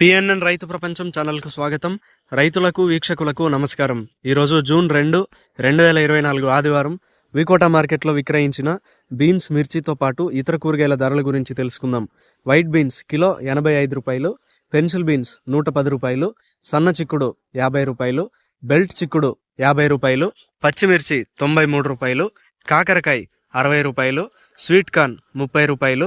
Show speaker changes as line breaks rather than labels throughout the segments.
PNN రైతు ప్రపంచం ఛానల్కు స్వాగతం. రైతులకు వీక్షకులకు నమస్కారం. ఈరోజు జూన్ రెండు రెండు వేల ఇరవై నాలుగు ఆదివారం వికోట మార్కెట్లో విక్రయించిన బీన్స్ మిర్చితో పాటు ఇతర కూరగాయల ధరల గురించి తెలుసుకుందాం. వైట్ బీన్స్ కిలో ఎనభై ఐదు రూపాయలు పెన్సిల్ బీన్స్ నూట పది రూపాయలు సన్న చిక్కుడు యాభై రూపాయలు బెల్ట్ చిక్కుడు యాభై రూపాయలు పచ్చిమిర్చి తొంభై మూడు రూపాయలు కాకరకాయ అరవై రూపాయలు స్వీట్ కార్న్ ముప్పై రూపాయలు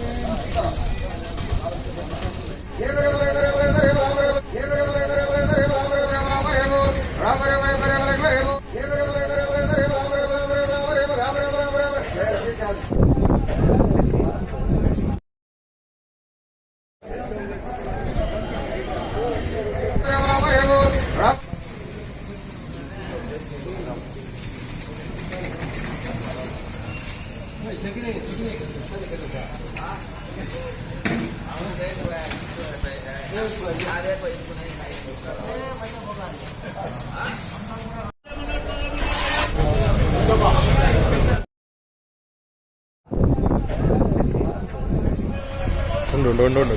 ఉండు ఉండు ఉండు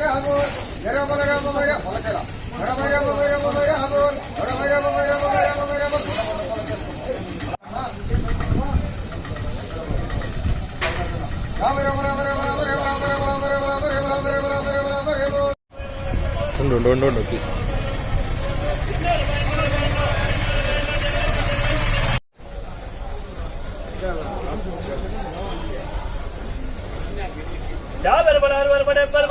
Don't, don't, don't, don't, please. क्या बरबर बरबर बरबर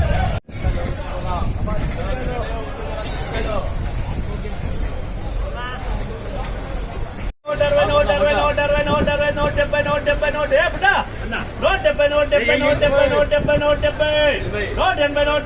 నూట డెబ్బై నూట డెబ్బై నూట డెబ్బై నూట డెబ్బై నూట డెబ్బై నూట డెబ్బై నూట డెబ్బై నూట ఎనభై నూట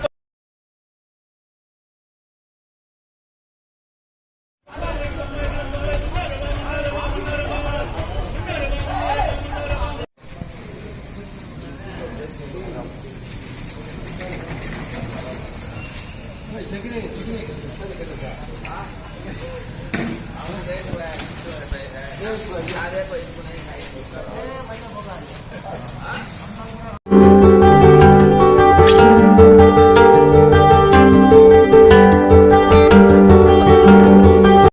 Ah, ada apa itu? Ah,